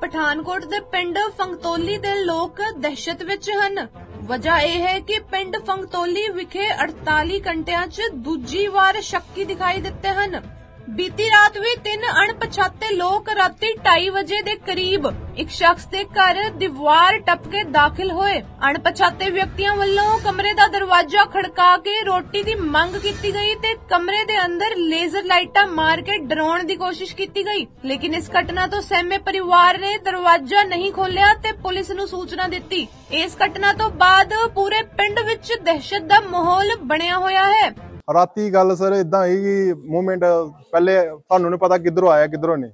ਪਠਾਨਕੋਟ ਦੇ ਪਿੰਡ ਫੰਗਤੋਲੀ ਦੇ ਲੋਕ ਦਹਿਸ਼ਤ ਵਿੱਚ ਹਨ। ਵਜ੍ਹਾ ਇਹ ਹੈ ਕਿ ਪਿੰਡ ਫੰਗਤੋਲੀ ਵਿਖੇ 48 ਘੰਟਿਆਂ 'ਚ ਦੂਜੀ ਵਾਰ ਸ਼ੱਕੀ ਦਿਖਾਈ ਦਿੱਤੇ ਹਨ। ਬੀਤੀ ਰਾਤ ਵੀ ਤਿੰਨ ਅਣਪਛਾਤੇ ਲੋਕ ਰਾਤੀ 2:30 ਵਜੇ ਦੇ ਕਰੀਬ ਇੱਕ ਸ਼ਖਸ ਦੇ ਘਰ ਦੀਵਾਰ ਟੱਪ ਕੇ ਦਾਖਲ ਹੋਏ। ਅਣਪਛਾਤੇ ਵਿਅਕਤੀਆਂ ਵੱਲੋਂ ਕਮਰੇ ਦਾ ਦਰਵਾਜ਼ਾ ਖੜਕਾ ਕੇ ਰੋਟੀ ਦੀ ਮੰਗ ਕੀਤੀ ਗਈ ਤੇ ਕਮਰੇ ਦੇ ਅੰਦਰ ਲੇਜ਼ਰ ਲਾਈਟਾਂ ਮਾਰ ਕੇ ਡਰਾਉਣ ਦੀ ਕੋਸ਼ਿਸ਼ ਕੀਤੀ ਗਈ। ਲੇਕਿਨ ਇਸ ਘਟਨਾ ਤੋਂ ਸਹਿਮੇ ਪਰਿਵਾਰ ਨੇ ਦਰਵਾਜ਼ਾ ਨਹੀਂ ਖੋਲ੍ਹਿਆ ਤੇ ਪੁਲਿਸ ਨੂੰ ਸੂਚਨਾ ਦਿੱਤੀ। ਇਸ ਘਟਨਾ ਤੋਂ ਬਾਅਦ ਪੂਰੇ ਪਿੰਡ ਵਿੱਚ ਦਹਿਸ਼ਤ ਦਾ ਮਾਹੌਲ ਬਣਿਆ ਹੋਇਆ ਹੈ। ਰਾਤੀ ਗੱਲ ਸਰ ਇਦਾਂ ਹੋਈ ਕਿ ਮੂਵਮੈਂਟ ਪਹਿਲੇ ਤੁਹਾਨੂੰ ਨਹੀਂ ਪਤਾ ਕਿੱਧਰੋਂ ਆਇਆ, ਕਿੱਧਰੋਂ ਨਹੀਂ।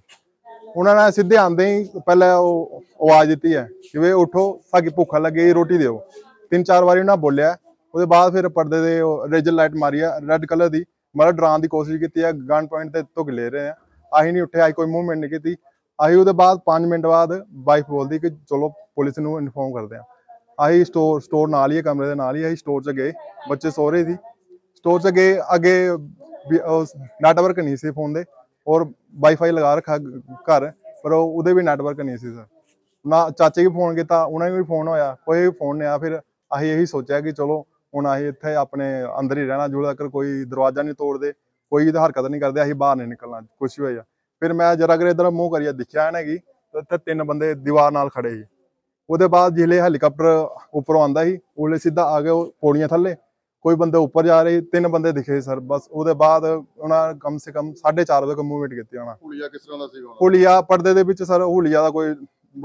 ਉਹਨਾਂ ਨੇ ਸਿੱਧੇ ਆਂਦੇ ਹੀ ਪਹਿਲਾਂ ਉਹ ਆਵਾਜ਼ ਦਿੱਤੀ ਹੈ ਕਿ ਵੇ ਉਠੋ, ਸਾਡੀ ਭੁੱਖ ਲੱਗੀ, ਰੋਟੀ ਦਿਓ। ਤਿੰਨ ਚਾਰ ਵਾਰੀ ਉਹਨਾਂ ਬੋਲਿਆ। ਉਹਦੇ ਬਾਅਦ ਫਿਰ ਪਰਦੇ ਦੇ ਰੇਜਰ ਲਾਈਟ ਮਾਰੀ ਆ, ਰੈੱਡ ਕਲਰ ਦੀ। ਮਤਲਬ ਡਰਾਉਣ ਦੀ ਕੋਸ਼ਿਸ਼ ਕੀਤੀ ਹੈ ਗਨ ਪੁਆਇੰਟ ਤੇ ਧੁੱਕ ਲੈ ਰਹੇ ਆ। ਅਸੀਂ ਨਹੀਂ ਉੱਠੇ ਅਸੀਂ ਕੋਈ ਮੂਵਮੈਂਟ ਨਹੀਂ ਕੀਤੀ। ਅਸੀਂ ਉਹਦੇ ਬਾਅਦ 5 ਮਿੰਟ ਬਾਅਦ ਵਾਈਫ ਬੋਲਦੀ ਕਿ ਚਲੋ ਪੁਲਿਸ ਨੂੰ ਇਨਫੋਰਮ ਕਰਦੇ ਆ। ਅਸੀਂ ਸਟੋਰ ਸਟੋਰ ਨਾਲ ਹੀ ਹੈ ਕਮਰੇ ਦੇ ਨਾਲ ਹੀ ਅਸੀਂ ਸਟੋਰ 'ਚ ਗਏ। ਬੱਚੇ ਸੋ ਰਹੇ ਸੀ। ਸਟੋਰ 'ਚ ਗਏ ਅੱਗੇ ਨੈਟਵਰਕ ਨਹੀਂ ਸੀ ਫੋਨ ਦੇ ਔਰ ਵਾਈਫਾਈ ਲਗਾ ਰੱਖਾ ਘਰ, ਪਰ ਉਹਦੇ ਵੀ ਨੈਟਵਰਕ ਨਹੀਂ ਸੀ ਸਰ ਨਾ ਚਾਚੇ ਵੀ ਫੋਨ ਕੀਤਾ, ਉਹਨਾਂ ਨੂੰ ਵੀ ਫੋਨ ਹੋਇਆ, ਕੋਈ ਵੀ ਫੋਨ ਨਹੀਂ ਆਇਆ। ਫਿਰ ਅਸੀਂ ਇਹੀ ਸੋਚਿਆ ਕਿ ਚਲੋ ਹੁਣ ਅਸੀਂ ਇੱਥੇ ਆਪਣੇ ਅੰਦਰ ਹੀ ਰਹਿਣਾ ਜਦੋਂ ਤੱਕ ਕੋਈ ਦਰਵਾਜ਼ਾ ਨਹੀਂ ਤੋੜਦੇ, ਕੋਈ ਇਹਦਾ ਹਰਕਤ ਨਹੀਂ ਕਰਦੇ, ਅਸੀਂ ਬਾਹਰ ਨਹੀਂ ਨਿਕਲਣਾ, ਕੁਛ ਵੀ ਹੋਇਆ। ਫਿਰ ਮੈਂ ਜਰਾ ਕਰ ਇਧਰ ਮੂੰਹ ਕਰੀਆ ਦਿਖਿਆ ਨਾ ਕਿ ਇੱਥੇ ਤਿੰਨ ਬੰਦੇ ਦੀਵਾਰ ਨਾਲ ਖੜੇ ਸੀ। ਉਹਦੇ ਬਾਅਦ ਜਿਹੜੇ ਹੈਲੀਕਾਪਟਰ ਉੱਪਰੋਂ ਆਂਦਾ ਸੀ, ਉਹਲੇ ਸਿੱਧਾ ਆ ਗਏ ਉਹ ਪੌੜੀਆਂ ਥੱਲੇ ਕੋਈ ਬੰਦੇ ਉੱਪਰ ਜਾ ਰਹੇ ਤਿੰਨ ਬੰਦੇ ਦਿਖੇ ਸਰ ਬਸ ਉਹਦੇ ਬਾਅਦ ਉਹਨਾਂ ਕਮ ਸੇ ਕਮ 4:30 ਵਜੇ ਮੂਵਮੈਂਟ ਕੀਤੀ ਉਹਨਾਂ ਹੁਲੀਆ ਕਿਸ ਤਰ੍ਹਾਂ ਦਾ ਸੀਗਾ ਉਹਨਾਂ ਹੁਲੀਆ ਪਰਦੇ ਦੇ ਵਿੱਚ ਸਰ ਹੁਲੀਆ ਦਾ ਕੋਈ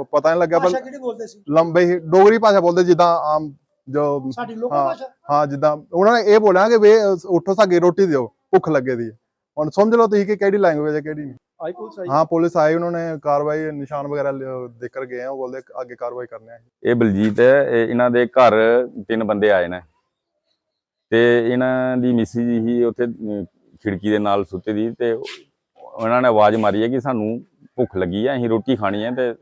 ਪਤਾ ਨਹੀਂ ਲੱਗਿਆ ਪਰ ਭਾਸ਼ਾ ਕਿਹੜੀ ਬੋਲਦੇ ਸੀ? ਲੰਬੇ ਹੀ ਡੋਗਰੀ ਭਾਸ਼ਾ ਬੋਲਦੇ ਜਿੱਦਾਂ ਆਮ ਜੋ ਸਾਡੀ ਲੋਕਲ ਹਾਂ। ਭਾਸ਼ਾ? ਹਾਂ ਜਿੱਦਾਂ ਉਹਨਾਂ ਨੇ ਇਹ ਬੋਲਿਆ ਕਿ ਵੇ ਉੱਠੋ ਸਾਡੀ ਰੋਟੀ ਦਿਓ ਭੁੱਖ ਲੱਗੇ ਦੀ। ਹੈ। ਹੁਣ ਸਮਝ ਲਓ ਤੁਸੀਂ ਕਿ ਕਿਹੜੀ ਲੈਂਗੁਏਜ ਹੈ ਕਿਹੜੀ ਨਹੀਂ। ਆਈ ਪੁਲਿਸ ਆਈ? ਹਾਂ ਪੁਲਿਸ ਆਈ ਉਹਨਾਂ ਨੇ ਕਾਰਵਾਈ ਨਿਸ਼ਾਨ ਵਗੈਰਾ ਦੇਖ ਕਰ ਗਏ ਆ ਉਹ ਬੋਲਦੇ ਅੱਗੇ ਕਾਰਵਾਈ ਕਰਨੇ ਆ। ਇਹ ਬਲਜੀਤ ਹੈ ਇਹ ਇਹਨਾਂ ਦੇ ਘਰ ਤਿੰਨ ਬੰਦੇ ਆਏ ਨੇ। ਤੇ ਇਹਨਾਂ ਦੀ ਮਿਸੀ ਜੀ ਹੀ ਉੱਥੇ ਖਿੜਕੀ ਦੇ ਨਾਲ ਸੁੱਤੇ ਦੀ ਤੇ ਉਹਨਾਂ ਨੇ ਆਵਾਜ਼ ਮਾਰੀ ਹੈ ਕਿ ਸਾਨੂੰ ਭੁੱਖ ਲੱਗੀ ਹੈ, ਅਸੀਂ ਰੋਟੀ ਖਾਣੀ ਹੈ ਤੇ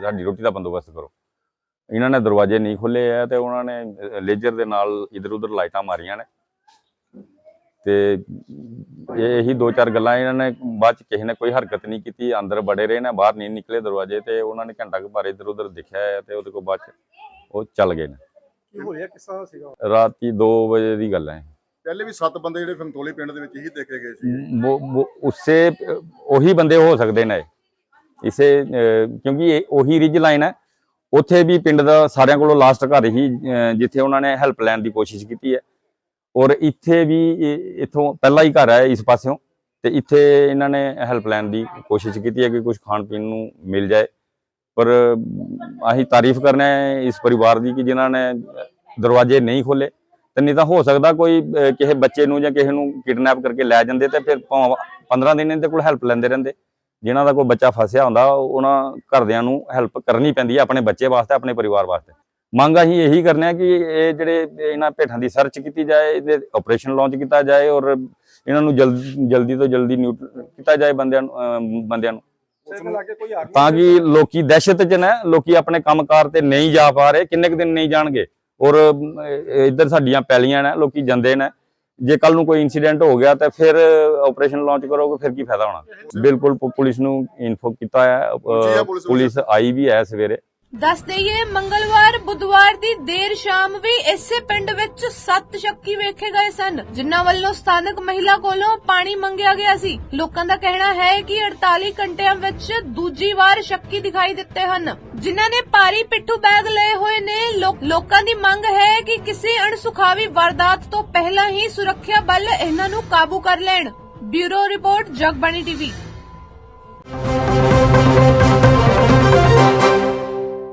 ਸਾਡੀ ਰੋਟੀ ਦਾ ਬੰਦੋਬਸਤ ਕਰੋ। ਇਹਨਾਂ ਨੇ ਦਰਵਾਜ਼ੇ ਨਹੀਂ ਖੋਲੇ ਆ ਤੇ ਉਹਨਾਂ ਨੇ ਲੇਜ਼ਰ ਦੇ ਨਾਲ ਇਧਰ ਉਧਰ ਲਾਈਟਾਂ ਮਾਰੀਆਂ ਨੇ। ਤੇ ਇਹੀ ਦੋ ਚਾਰ ਗੱਲਾਂ ਇਹਨਾਂ ਨੇ ਬਾਅਦ ਚ ਕਿਸੇ ਨੇ ਕੋਈ ਹਰਕਤ ਨਹੀਂ ਕੀਤੀ, ਅੰਦਰ ਬੜੇ ਰਹੇ ਨੇ, ਬਾਹਰ ਨਹੀਂ ਨਿਕਲੇ ਦਰਵਾਜ਼ੇ ਤੇ ਉਹਨਾਂ ਨੇ ਘੰਟਾ ਕੁ ਭਰ ਇਧਰ ਉਧਰ ਦੇਖਿਆ ਹੈ ਤੇ ਉਹਦੇ ਕੋਲ ਬਾਅਦ ਚ ਉਹ ਚੱਲ ਗਏ ਨੇ। ਕੀ ਹੋਇਆ? ਕਿਸਾ ਸੀਗਾ? ਰਾਤੀ 2 ਵਜੇ ਦੀ ਗੱਲ ਹੈ। ਪਹਿਲੇ ਵੀ 7 ਬੰਦੇ ਜਿਹੜੇ ਫੰਤੋਲੀ ਪਿੰਡ ਦੇ ਵਿੱਚ ਹੀ ਦੇਖੇ ਗਏ ਸੀ। ਉਸੇ ਉਹੀ ਬੰਦੇ ਹੋ ਸਕਦੇ ਨੇ। ਇਸੇ ਕਿਉਂਕਿ ਇਹ ਉਹੀ ਰਿਜ ਲਾਈਨ ਹੈ। ਉੱਥੇ ਵੀ ਪਿੰਡ ਦਾ ਸਾਰਿਆਂ ਕੋਲੋਂ ਲਾਸਟ ਘਰ ਹੀ ਜਿੱਥੇ ਉਹਨਾਂ ਨੇ ਹੈਲਪ ਲੈਣ ਦੀ ਕੋਸ਼ਿਸ਼ ਕੀਤੀ ਹੈ। ਔਰ ਇੱਥੇ ਵੀ ਇਥੋਂ ਪਹਿਲਾ ਹੀ ਘਰ ਹੈ ਇਸ ਪਾਸਿਓਂ। ਤੇ ਇੱਥੇ ਇਹਨਾਂ ਨੇ ਹੈਲਪ ਲੈਣ ਦੀ ਕੋਸ਼ਿਸ਼ ਕੀਤੀ ਹੈ ਕਿ ਕੁਝ ਖਾਣ ਪੀਣ ਨੂੰ ਮਿਲ ਜਾਏ। ਪਰ ਅਸੀਂ ਤਾਰੀਫ ਕਰਨਾ ਹੈ ਇਸ ਪਰਿਵਾਰ ਦੀ ਕਿ ਜਿਨ੍ਹਾਂ ਨੇ ਦਰਵਾਜ਼ੇ ਨਹੀਂ ਖੋਲੇ ਤੇ ਨਹੀਂ ਤਾਂ ਹੋ ਸਕਦਾ ਕੋਈ ਕਿਸੇ ਬੱਚੇ ਨੂੰ ਜਾਂ ਕਿਸੇ ਨੂੰ ਕਿਡਨੈਪ ਕਰਕੇ ਲੈ ਜਾਂਦੇ ਤੇ ਫਿਰ ਭਾਵੇਂ 15 ਦਿਨ ਇਹਦੇ ਕੋਲ ਹੈਲਪ ਲੈਂਦੇ ਰਹਿੰਦੇ। ਜਿਨ੍ਹਾਂ ਦਾ ਕੋਈ ਬੱਚਾ ਫਸਿਆ ਹੁੰਦਾ, ਉਹਨਾਂ ਘਰਦਿਆਂ ਨੂੰ ਹੈਲਪ ਕਰਨੀ ਪੈਂਦੀ ਹੈ ਆਪਣੇ ਬੱਚੇ ਵਾਸਤੇ, ਆਪਣੇ ਪਰਿਵਾਰ ਵਾਸਤੇ। ਮੰਗ ਅਸੀਂ ਇਹੀ ਕਰਨੇ ਆ ਕਿ ਇਹ ਜਿਹੜੇ ਇਹਨਾਂ ਭੇਠਾਂ ਦੀ ਸਰਚ ਕੀਤੀ ਜਾਏ, ਇਹਦੇ ਆਪਰੇਸ਼ਨ ਲਾਂਚ ਕੀਤਾ ਜਾਏ ਔਰ ਇਹਨਾਂ ਨੂੰ ਜਲਦੀ ਜਲਦੀ ਤੋਂ ਜਲਦੀ ਨਿਊਟ, ਕੀਤਾ ਜਾਏ ਬੰਦਿਆਂ ਨੂੰ ਬੰਦਿਆਂ ਨੂੰ। ਤਾਂ ਕਿ ਲੋਕੀ ਦਹਿਸ਼ਤ 'ਚ ਨੇ ਲੋਕੀ ਆਪਣੇ ਕੰਮਕਾਰ ਤੇ ਨਹੀਂ ਜਾ ਪਾ ਰਹੇ ਕਿੰਨੇ ਕੁ ਦਿਨ ਨਹੀਂ ਜਾਣਗੇ। ਔਰ ਇੱਧਰ ਸਾਡੀਆਂ ਪੈਲੀਆਂ ਨੇ ਲੋਕੀ ਜਾਂਦੇ ਨੇ। ਜੇ ਕੱਲ ਨੂੰ ਕੋਈ ਇਨਸੀਡੈਂਟ ਹੋ ਗਿਆ ਤਾਂ ਫਿਰ ਆਪਰੇਸ਼ਨ ਲਾਂਚ ਕਰੋਗੇ ਫਿਰ ਕੀ ਫਾਇਦਾ ਹੋਣਾ? ਬਿਲਕੁਲ ਪੁਲਿਸ ਨੂੰ ਇਨਫੋ ਕੀਤਾ ਹੈ ਪੁਲਿਸ ਆਈ ਵੀ ਹੈ ਸਵੇਰੇ। ਦੱਸ ਦਈਏ, ਮੰਗਲਵਾਰ, ਬੁੱਧਵਾਰ ਦੀ ਦੇਰ ਸ਼ਾਮ ਵੀ ਇਸੇ ਪਿੰਡ ਵਿੱਚ ਸੱਤ ਸ਼ੱਕੀ ਵੇਖੇ ਗਏ ਸਨ, ਜਿਨ੍ਹਾਂ ਵੱਲੋਂ ਸਥਾਨਕ ਮਹਿਲਾ ਕੋਲੋਂ ਪਾਣੀ ਮੰਗਿਆ ਗਿਆ ਸੀ। ਲੋਕਾਂ ਦਾ ਕਹਿਣਾ ਹੈ ਕਿ 48 ਘੰਟਿਆਂ ਵਿੱਚ ਦੂਜੀ ਵਾਰ ਸ਼ੱਕੀ ਦਿਖਾਈ ਦਿੱਤੇ ਹਨ। ਜਿਨ੍ਹਾਂ ਨੇ ਭਾਰੀ ਪਿੱਠੂ ਬੈਗ ਲਏ ਹੋਏ ਨੇ ਲੋਕਾਂ ਦੀ ਮੰਗ ਹੈ ਕਿ ਕਿਸੇ ਅਣਸੁਖਾਵੀ ਵਾਰਦਾਤ ਤੋਂ ਪਹਿਲਾਂ ਹੀ ਸੁਰੱਖਿਆ ਬਲ ਇਹਨਾਂ ਨੂੰ ਕਾਬੂ ਕਰ ਲੈਣ। Bureau report, Jagbani TV.